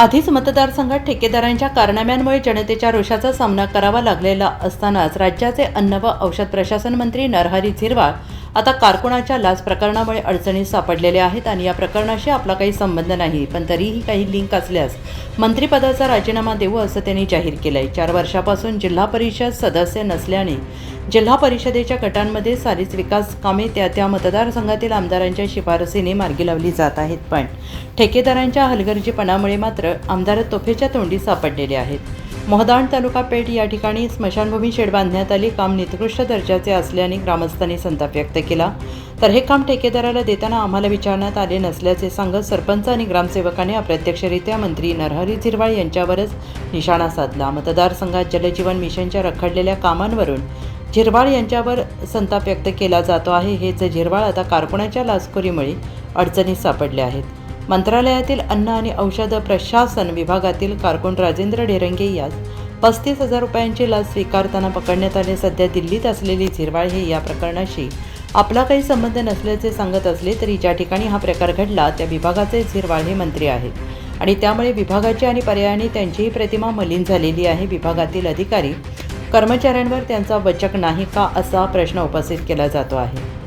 आधीच मतदारसंघात ठेकेदारांच्या कारनाम्यांमुळे जनतेच्या रोषाचा सामना करावा लागलेला असतानाच राज्याचे अन्न व औषध प्रशासन मंत्री नरहरी झिरवाळ आता कारकुणाच्या लाच प्रकरणामुळे अडचणीत सापडलेले आहेत आणि या प्रकरणाशी आपला काही संबंध नाही पण तरीही काही लिंक असल्यास मंत्रिपदाचा राजीनामा देऊ असं त्यांनी जाहीर केलं आहे चार वर्षापासून जिल्हा परिषद सदस्य नसल्याने जिल्हा परिषदेच्या गटांमध्ये सारीच विकास कामे त्या त्या मतदारसंघातील आमदारांच्या शिफारसीने मार्गी लावली जात आहेत. पण ठेकेदारांच्या हलगर्जीपणामुळे मात्र आमदार तोफेच्या तोंडी सापडलेले आहेत. मोहदाण तालुका पेठ या ठिकाणी स्मशानभूमी शेड बांधण्यात आली. काम निकृष्ट दर्जाचे असल्याने ग्रामस्थांनी संताप व्यक्त केला. तर हे काम ठेकेदाराला देताना आम्हाला विचारण्यात आले नसल्याचे सांगत सरपंच आणि ग्रामसेवकाने अप्रत्यक्षरित्या मंत्री नरहरी झिरवाळ यांच्यावरच निशाणा साधला. मतदारसंघात जलजीवन मिशनच्या रखडलेल्या कामांवरून झिरवाळ यांच्यावर संताप व्यक्त केला जातो आहे. हेच झिरवाळ आता कारकुणाच्या लाचखोरीमुळे अडचणीत सापडले आहेत. मंत्रालयातील अन्न आणि औषध प्रशासन विभागातील कारकून राजेंद्र ढेरंगे यास पस्तीस हजार रुपयांची लाच स्वीकारताना पकडण्यात आले. सध्या दिल्लीत असलेली झिरवाळ हे या प्रकरणाशी आपला काही संबंध नसल्याचे सांगत असले तरी ज्या ठिकाणी हा प्रकार घडला त्या विभागाचे झिरवाळ हे मंत्री आहेत. आणि त्यामुळे विभागाची आणि पर्यायाने त्यांचीही प्रतिमा मलिन झालेली आहे. विभागातील अधिकारी कर्मचाऱ्यांवर त्यांचा वचक नाही का असा प्रश्न उपस्थित केला जातो आहे.